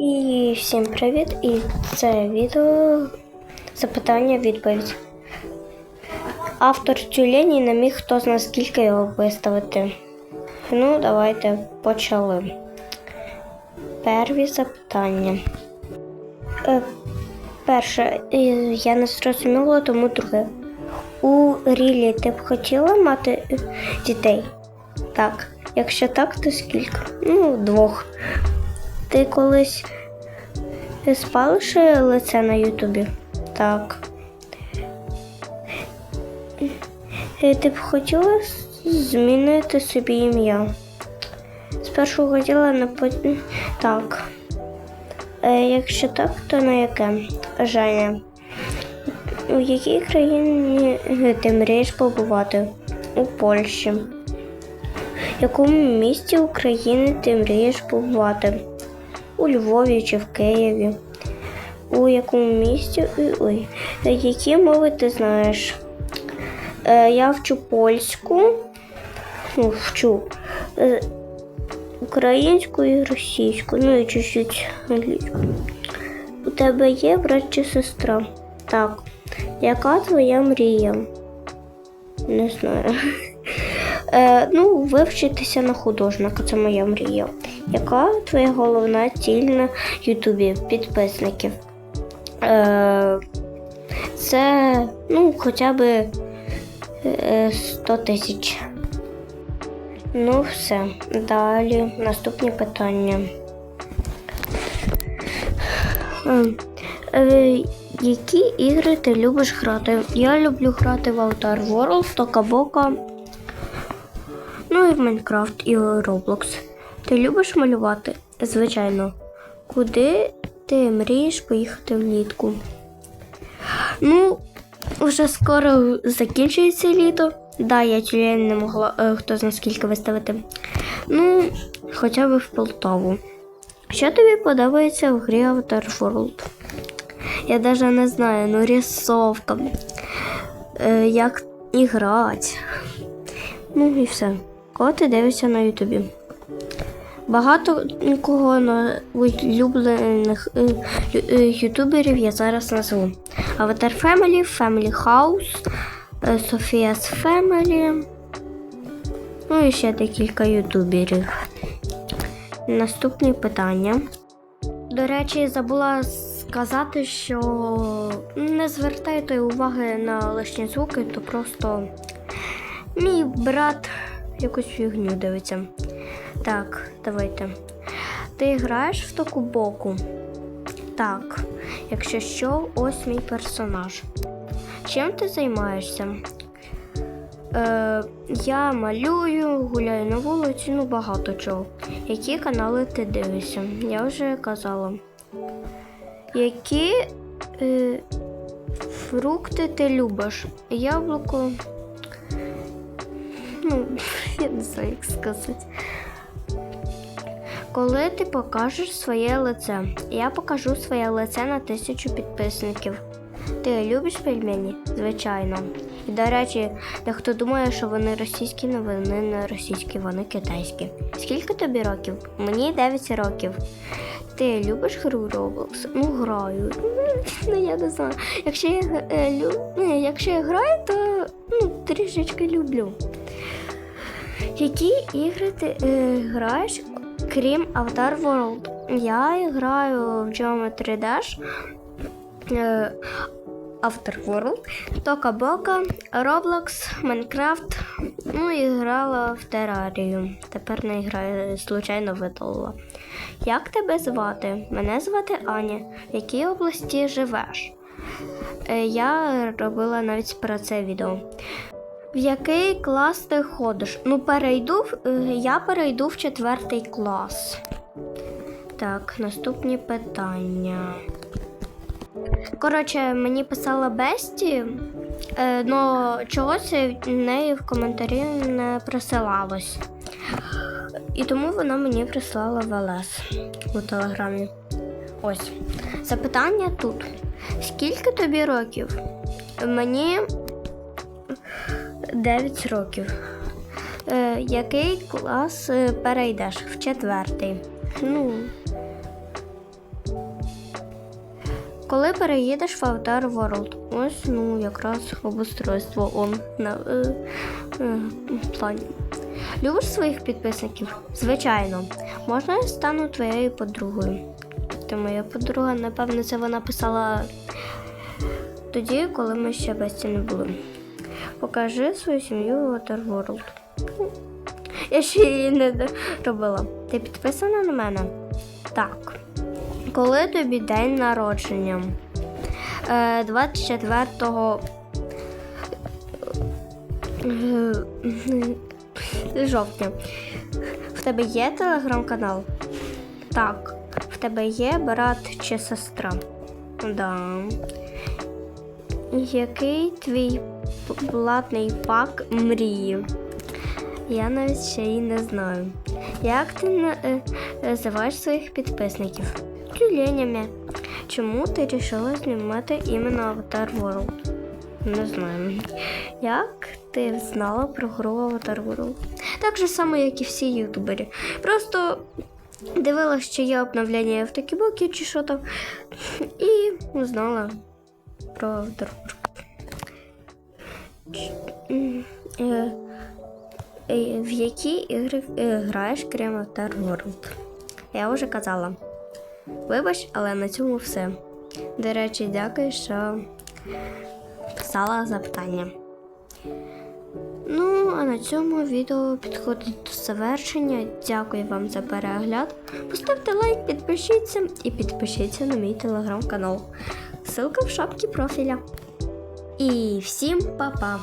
І всім привіт! І це відео запитання відповідь. Автор тюлені не міг хто зна скільки його виставити. Ну, давайте почали. Перві запитання. Е, перше, я не зрозуміла, тому друге. У Рілі ти б хотіла мати е, дітей? Так. Якщо так, то скільки? Ну, двох. Ти колись спалиш лице на Ютубі? Так. Е, Ти б хотіла змінити собі ім'я? Спершу хотіла на пот- Так. Е, якщо так, то на яке? Женя. У якій країні е, ти мрієш побувати? У Польщі. В якому місті України ти мрієш побувати? У Львові чи в Києві? У якому місті? Ой, які мови ти знаєш? Е, я вчу польську, ну, вчу е, українську і російську, ну і чуть-чуть англійську. У тебе є брат чи сестра? Так. Яка твоя мрія? Не знаю. Е, ну, вивчитися на художника, це моя мрія. Яка твоя головна ціль на Ютубі підписників? Е, це ну, хоча б е, 100 тисяч. Ну, все. Далі наступні питання. Е, е, які ігри ти любиш грати? Я люблю грати в Outer World, Тока-Бока, ну і в Майнкрафт і Roblox. Ти любиш малювати? Звичайно. Куди ти мрієш поїхати влітку? Ну, вже скоро закінчується літо. Да, я тюлень не могла е, хто зна скільки виставити. Ну, хоча б в Полтаву. Що тобі подобається в грі Avatar World? Я навіть не знаю, ну рисовка. Е, як іграти. Ну і все. Кого ти дивишся на Ютубі? Багато кого на улюблених е, е, ютуберів я зараз назву. Avatar Family, Family House, Sophia's Family. Ну і ще декілька ютуберів. Наступні питання. До речі, забула сказати, що не звертайте уваги на лишні звуки, то просто мій брат якусь фігню дивиться. Так, давайте. Ти граєш в таку боку? Так. Якщо що, ось мій персонаж. Чим ти займаєшся? Е, я малюю, гуляю на вулиці, ну багато чого. Які канали ти дивишся? Я вже казала. Які е, фрукти ти любиш? Яблуко. Ну, я не знаю, як сказати. Коли ти покажеш своє лице? Я покажу своє лице на тисячу підписників. Ти любиш пельмені? Звичайно. І до речі, дехто думає, що вони російські, але вони не російські, вони китайські. Скільки тобі років? Мені 9 років. Ти любиш гру Roblox? Ну, граю. Ну, я не знаю. Якщо я, е, лю... ну, якщо я граю, то ну, трішечки люблю. Які ігри ти е, граєш, крім Avatar World? Я граю в Geometry Dash, е, After World, Тока Бока, Roblox, Minecraft, ну і грала в Терарію. Тепер не граю, случайно видалила. Як тебе звати? Мене звати Аня. В якій області живеш? Е, Я робила навіть про це відео. В який клас ти ходиш? Ну, перейду, е, я перейду в четвертий клас. Так, наступні питання. Коротше, мені писала Бесті, е, но чогось в неї в коментарі не присилалось. І тому вона мені прислала в ЛС у телеграмі. Ось. Запитання тут. Скільки тобі років? Мені 9 років. Е, який клас е, перейдеш? В четвертий. Ну, Коли переїдеш в Outer World? Ось, ну, якраз обустройство он на е, е, плані. Любиш своїх підписників? Звичайно. Можна я стану твоєю подругою? Ти моя подруга, напевно, це вона писала тоді, коли ми ще безці не були. Покажи свою сім'ю в Outer World. Я ще її не робила. Ти підписана на мене? Так. Коли тобі день народження? Е, 24 е, жовтня. В тебе є телеграм-канал? Так. В тебе є брат чи сестра? Да. Який твій платний пак мрії? Я навіть ще й не знаю. Як ти е, називаєш своїх підписників? Тюленями. Чому ти вирішила знімати іменно Avatar World? Не знаю. Як ти знала про гру Avatar World? Так же само, як і всі ютубери. Просто дивилась, що є обновлення в Токібокі чи що там, і знала про е, е, В які ігри е, граєш крім Avatar World? Я вже казала. Вибач, але на цьому все. До речі, дякую, що писала запитання. Ну, а на цьому відео підходить до завершення. Дякую вам за перегляд. Поставте лайк, підпишіться і підпишіться на мій телеграм-канал. Ссылка в шапці профіля. І всім па-па!